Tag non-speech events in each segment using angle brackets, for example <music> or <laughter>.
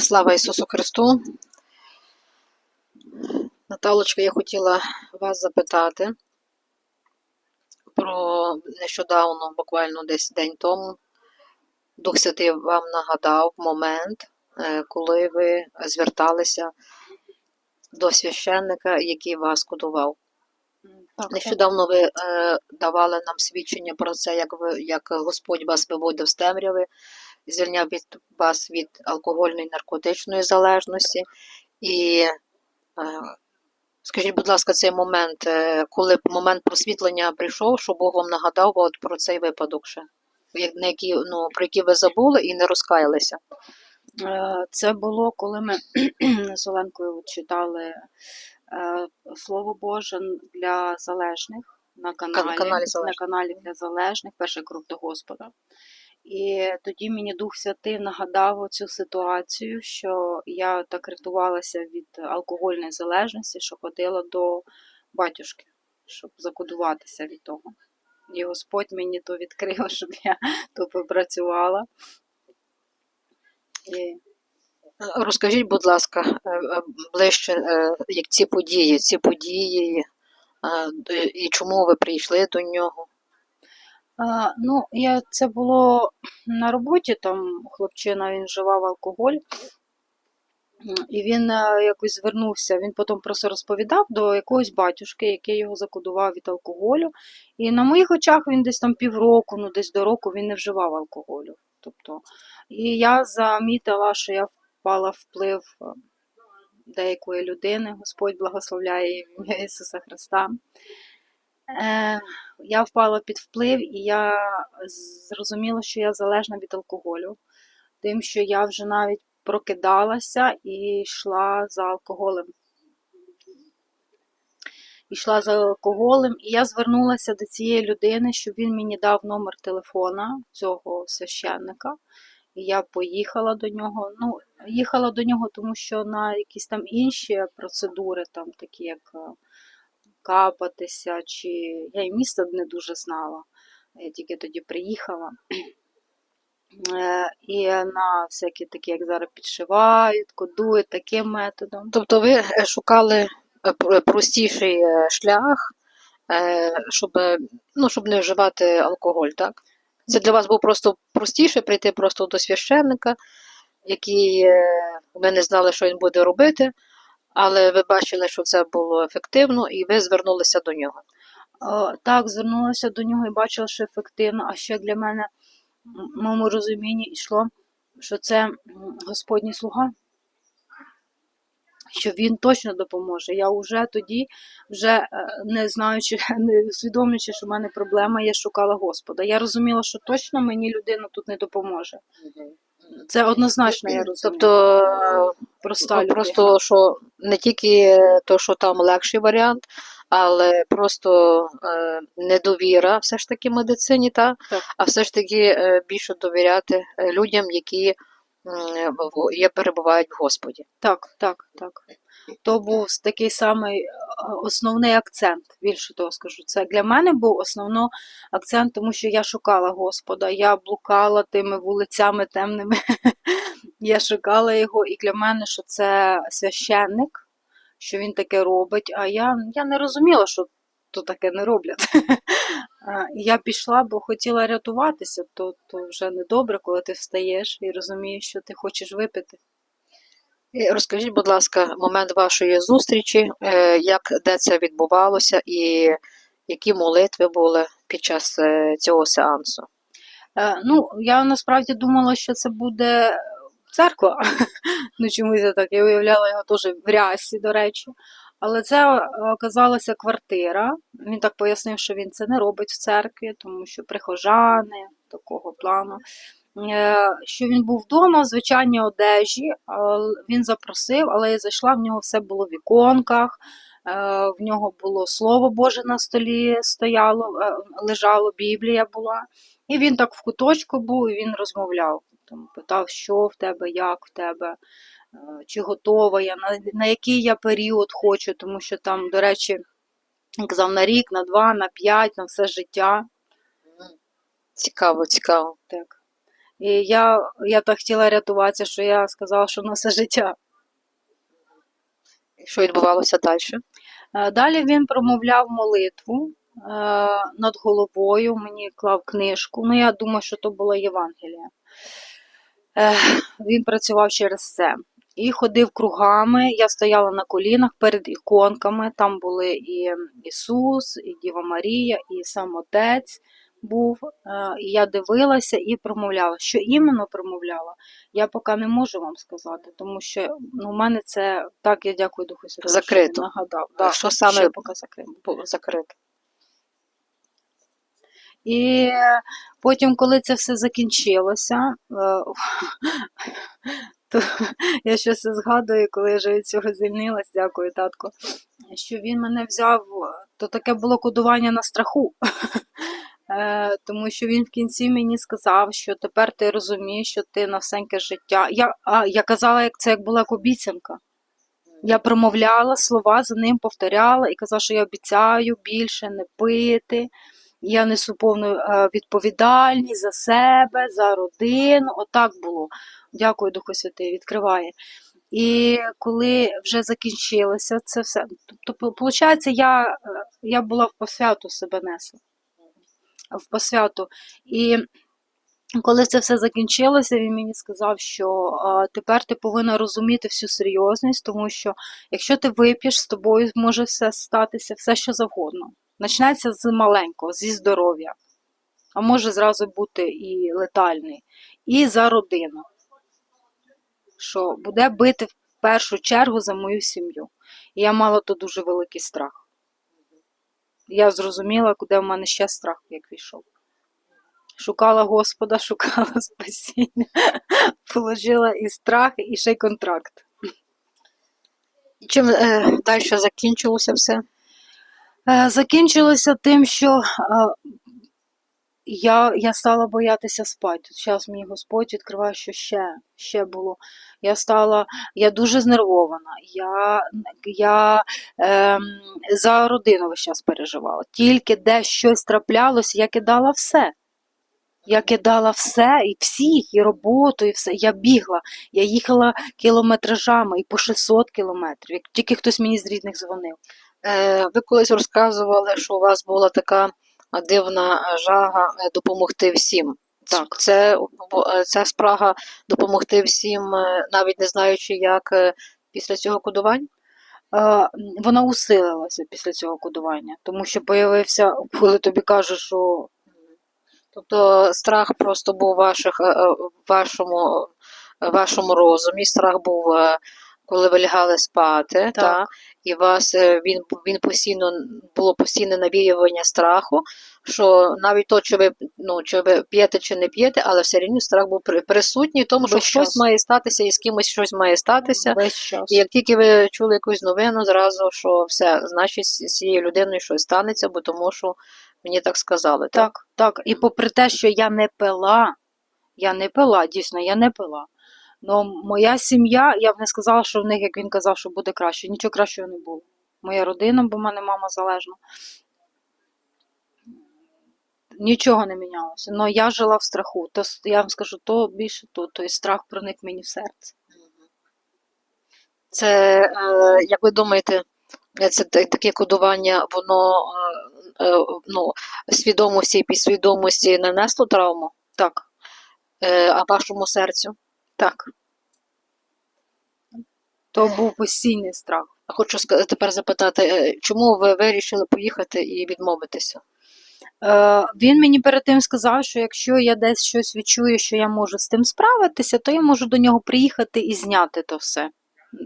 Слава Ісусу Христу. Наталочка, я хотіла вас запитати про нещодавно, буквально десь день тому. Дух Святий вам нагадав момент, е, коли ви зверталися до священника, який вас кодував. Так, Нещодавно ви е, давали нам свідчення про це, як ви як Господь вас виводив з темряви, звільняв від вас від алкогольної наркотичної залежності. І е, скажіть, будь ласка, цей момент, е, коли момент просвітлення прийшов, що Бог вам нагадав от про цей випадок ще, на які, ну, про які ви забули і не розкаялися. Е, Це було, коли ми <clears throat> з Оленкою читали Слово Боже для залежних на каналі, каналі на каналі для залежних, перший крок до Господа. І тоді мені Дух Святий нагадав цю ситуацію, що я так рятувалася від алкогольної залежності, що ходила до батюшки, щоб закодуватися від того. І Господь мені то відкрив, <laughs> щоб я то попрацювала. І Розкажіть, будь ласка, е, е, ближче, е, як ці події, ці події, і чому ви прийшли до нього? Ну, я, це було на роботі, там хлопчина він вживав алкоголь, і він е, якось звернувся, він потім просто розповідав до якогось батюшки, який його закодував від алкоголю. І на моїх очах він десь там півроку, ну десь до року він не вживав алкоголю. Тобто, і я замітила, що я впала вплив е, деякої людини, Господь благословляє ім'я Ісуса Христа. Е, я впала під вплив, і я зрозуміла, що я залежна від алкоголю. Тим, що я вже навіть прокидалася і йшла за алкоголем. Йшла за алкоголем, і я звернулася до цієї людини, щоб він мені дав номер телефона цього священника. І я поїхала до нього. Ну, їхала до нього, тому що на якісь там інші процедури, там такі як е, капатися, чи я і місто не дуже знала. Я тільки тоді приїхала. Е, І на всякі такі, як зараз підшивають, кодують таким методом. Тобто ви е, шукали е, простіший шлях, щоб, ну, щоб не вживати алкоголь, так? Це для вас було просто простіше прийти просто до священника, який ви не знали, що він буде робити, але ви бачили, що це було ефективно, і ви звернулися до нього. Е, Так, звернулася до нього і бачила, що ефективно, а ще для мене в моєму розумінні йшло, що це Господній слуга, що він точно допоможе. Я вже тоді, вже е, не знаючи, <laughs> не усвідомлюючи, що в мене проблема, я шукала Господа. Я розуміла, що точно мені людина тут не допоможе. Це однозначно я розумію. Тобто просто, Ну, просто що не тільки то, що там легший варіант, але просто е, недовіра все ж таки медицині, та, Так. а все ж таки е, більше довіряти е, людям, які е, є, перебувають в Господі. Так, так, так. То був такий самий е, основний акцент, більше того скажу. Це для мене був основний акцент, тому що я шукала Господа, я блукала тими вулицями темними. <laughs> Я шукала його, і для мене, що це священник, що він таке робить. А я, я не розуміла, що то таке не роблять. <laughs> Я пішла, бо хотіла рятуватися, то, то вже недобре, коли ти встаєш і розумієш, що ти хочеш випити. І Розкажіть, будь ласка, момент вашої зустрічі, е, як де це відбувалося, і які молитви були під час е, цього сеансу? Е, Ну, я насправді думала, що це буде церква. <laughs> Ну, чомусь я так я уявляла його теж в рясі, до речі. Але це е, оказалася квартира. Він так пояснив, що він це не робить в церкві, тому що прихожани такого плану. Е, Що він був вдома в звичайній одежі, він запросив, але я зайшла, в нього все було в іконках, е, в нього було Слово Боже на столі стояло, е, лежало, Біблія була. І він так в куточку був, і він розмовляв. Там, питав, що в тебе, як в тебе, е, чи готова я, на, на який я період хочу, тому що там, до речі, він казав на рік, на два, на п'ять, на все життя. Цікаво, цікаво. Так. І я, я так хотіла рятуватися, що я сказала, що на все життя. Що відбувалося далі? Е, Далі він промовляв молитву е, над головою, мені клав книжку. Ну, я думаю, що то було Євангеліє. Е, Він працював через це. І ходив кругами. Я стояла на колінах перед іконками. Там були і Ісус, і Діва Марія, і сам Отець був. Е, я дивилася і промовляла. Що іменно промовляла, я поки не можу вам сказати, тому що ну, у мене це так, я дякую Духу Святому. що. Нагадав. А що саме? ще поки закрито. Було закрито. І потім, коли це все закінчилося, е, <laughs> то я щось згадую, коли я вже від цього звільнилась, дякую, татко, що він мене взяв, то таке було кодування на страху. <laughs> Е, Тому що він в кінці мені сказав, що тепер ти розумієш, що ти на всеньке життя. Я, а, я казала, як це як була як обіцянка. Я промовляла слова, за ним повторяла і казала, що я обіцяю більше не пити. Я несу повну е, відповідальність за себе, за родину. Отак було. Дякую, Духу Святий, відкриває. І коли вже закінчилося це все, тобто, виходить, я, е, я була в посвяту себе несла. В посвяту. І коли це все закінчилося, він мені сказав, що тепер ти повинна розуміти всю серйозність, тому що якщо ти вип'єш, з тобою може все статися, все що завгодно. Почнеться з маленького, зі здоров'я, а може зразу бути і летальний, і за родину, що буде бити в першу чергу за мою сім'ю. І я мала то дуже великий страх. Я зрозуміла, куди в мене ще страх, як війшов. Шукала Господа, <laughs> шукала спасіння, положила і страх, і ще й контракт. І чим е, далі закінчилося все? Е, Закінчилося тим, що е, я, я стала боятися спати. Зараз мені Господь відкриває, що ще, ще було. Я стала, я дуже знервована. Я, я ем, за родину весь час переживала. Тільки де щось траплялося, я кидала все. Я кидала все, і всіх, і роботу, і все. Я бігла. Я їхала кілометражами і по 600 кілометрів. Як тільки хтось мені з рідних дзвонив. Е, ви колись розказували, що у вас була така дивна жага е, допомогти всім. Так. Це, е, ця спрага допомогти всім, е, навіть не знаючи, як е, після цього кодування? Е, вона усилилася після цього кодування, тому що появився, коли тобі кажуть, що Тобто страх просто був ваших, е, е, в вашому, вашому розумі, страх був, е, коли ви лягали спати, та, і вас е, він, він постійно було постійне навіювання страху, що навіть то, чи ви, ну, чи ви п'єте чи не п'єте, але все рівно страх був присутній, тому що Весь щось час. має статися, і з кимось щось має статися. І як тільки ви чули якусь новину, зразу, що все, значить, з цією людиною щось станеться, бо тому що мені так сказали. Так? Так, так. І попри те, що я не пила, я не пила, дійсно, я не пила. Но моя сім'я, я б не сказала, що в них, як він казав, що буде краще. Нічого кращого не було. Моя родина, бо в мене мама залежна. Нічого не мінялося. Но я жила в страху. То я вам скажу, то більше то, той страх проник мені в серце. Це, е, як ви думаєте, це таке кодування, воно е, е, ну, свідомості і підсвідомості нанесло травму, Так, а вашому серцю? так. То був постійний страх. А Хочу тепер запитати, е, чому ви вирішили поїхати і відмовитися? Е, він мені перед тим сказав, що якщо я десь щось відчую, що я можу з тим справитися, то я можу до нього приїхати і зняти то все.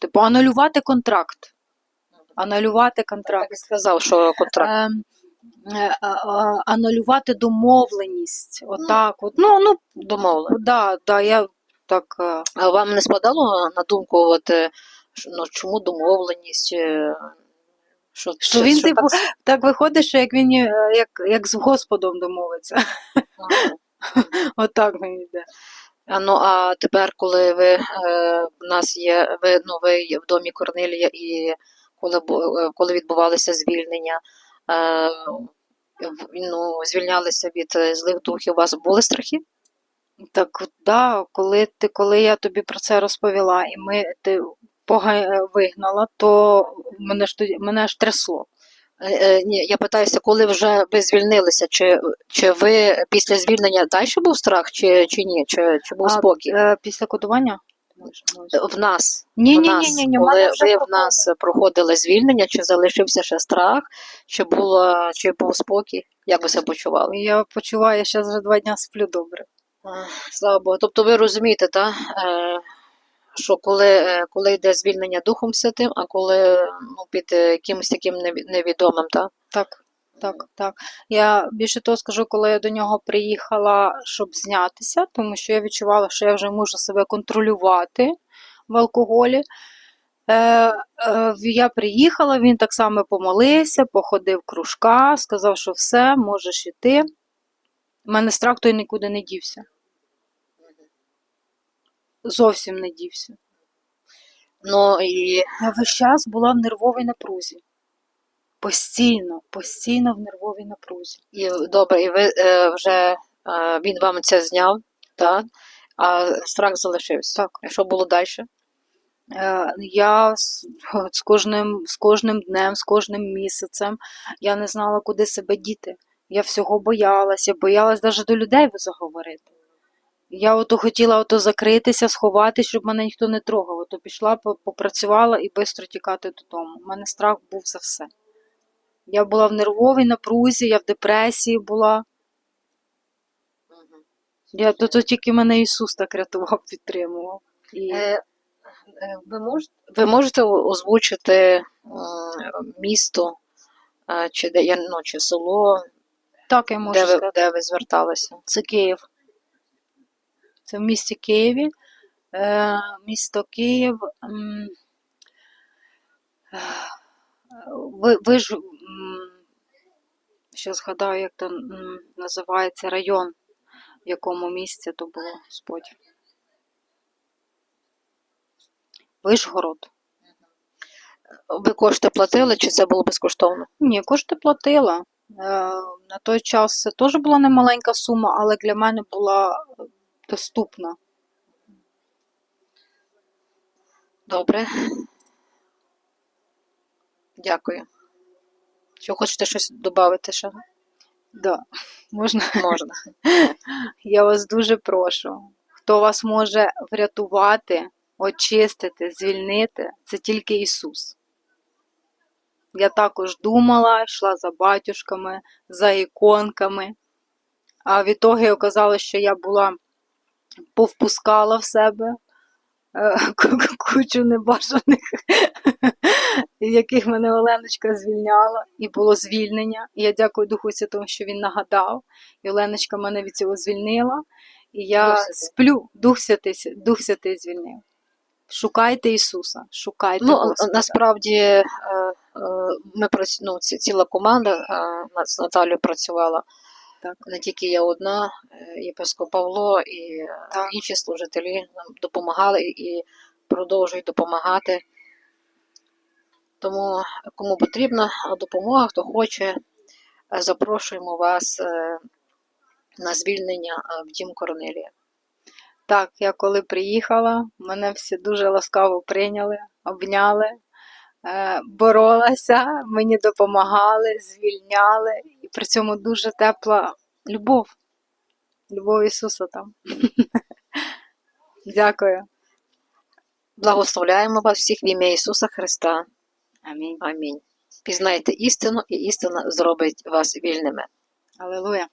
Типу, анулювати контракт. Анулювати Так контракт. і сказав, що контракт. Ем, е, е, е, анулювати домовленість. Отак. От. Ну, ну, Домовлено. да, да, я так. е, вам не спадало на думку, от, е, ну, чому домовленість? е, Що, Що він, що типу, так так виходить, що як він як, як з Господом домовиться. <laughs> Отак мені йде. А, Ну, а тепер, коли ви е, в нас є, ви, ну, ви в домі Корнилія, і коли, коли відбувалися звільнення, е, ну, звільнялися від злих духів, у вас були страхи? Так, да, коли ти, коли я тобі про це розповіла, і ми ти пога- вигнала, то мене ж тоді мене ж трясло. Е, е, Ні, я питаюся, коли вже ви звільнилися, чи, чи ви після звільнення далі був страх, чи, чи ні? Чи, чи був А, спокій? Е, після кодування? В нас. Ні, в ні, нас, ні, ні, ні, коли ви в нас проходили звільнення, чи залишився ще страх, чи було, чи був спокій? Як ви себе почували? Я почуваю, я зараз вже два дня сплю добре. Слава Богу. Тобто ви розумієте, та, е, що коли, е, коли йде звільнення Духом Святим, а коли ну, під е, якимось таким невідомим, та? Так, так, так. Я більше того скажу, коли я до нього приїхала, щоб знятися, тому що я відчувала, що я вже можу себе контролювати в алкоголі. Е, е, я приїхала, він так само помолився, походив кружка, сказав, що все, можеш іти. У мене страх той нікуди не дівся. Зовсім не дівся. Ну, і Я весь час була в нервовій напрузі. Постійно, постійно в нервовій напрузі. І добре, і ви е, вже е, він вам це зняв, так? а страх залишився. Так. І що було далі? Е, Я з, з, кожним, з кожним днем, з кожним місяцем я не знала, куди себе діти. Я всього боялася, боялась навіть до людей заговорити. Я ото хотіла ото закритися, сховатися, щоб мене ніхто не трогав. Ото пішла, попрацювала і швидко тікати додому. У мене страх був за все. Я була в нервовій напрузі, я в депресії була. Я, то, то тільки мене Ісус так рятував, <laughs> підтримував. І... Е, е, ви, можете, ви можете озвучити м, місто е, чи, де, ну, чи село, Так, я можу де ви, сказати. де ви зверталися? Це Київ. Це в місті Києві. Е, місто Київ. Ви, ви ж, ще згадаю, як там називається район, в якому місці то було Господь. Вишгород. Ви кошти платили, чи це було безкоштовно? Ні, кошти платила. Е, На той час це теж була немаленька сума, але для мене була доступна. Добре. Дякую. Чи хочете щось додати ще? Да. Можна? Можна. <laughs> Я вас дуже прошу. Хто вас може врятувати, очистити, звільнити, це тільки Ісус. Я також думала, йшла за батюшками, за іконками. А в ітогі оказалось, що я була повпускала в себе е, <laughs> кучу небажаних, <laughs> яких мене Оленочка звільняла, і було звільнення. І я дякую Духу Святому, що він нагадав. І Оленочка мене від цього звільнила. І я Дух сплю, Дух Святий, Дух Святий звільнив. Шукайте Ісуса, шукайте Ну, Господа. насправді е, е, ми ну, ціла команда з Наталією працювала. Так. Не тільки я одна, е, єпископ Павло і е, Так. інші служителі нам допомагали і продовжують допомагати. Тому кому потрібна допомога, хто хоче, е, запрошуємо вас е, на звільнення е, в дім Корнелія. Так, я коли приїхала, мене всі дуже ласкаво прийняли, обняли, е, боролася, мені допомагали, звільняли, і при цьому дуже тепла любов. Любов Ісуса там. <laughs> Дякую. Благословляємо вас всіх в ім'я Ісуса Христа. Амінь. Амінь. Пізнайте істину, і істина зробить вас вільними. Алілуя.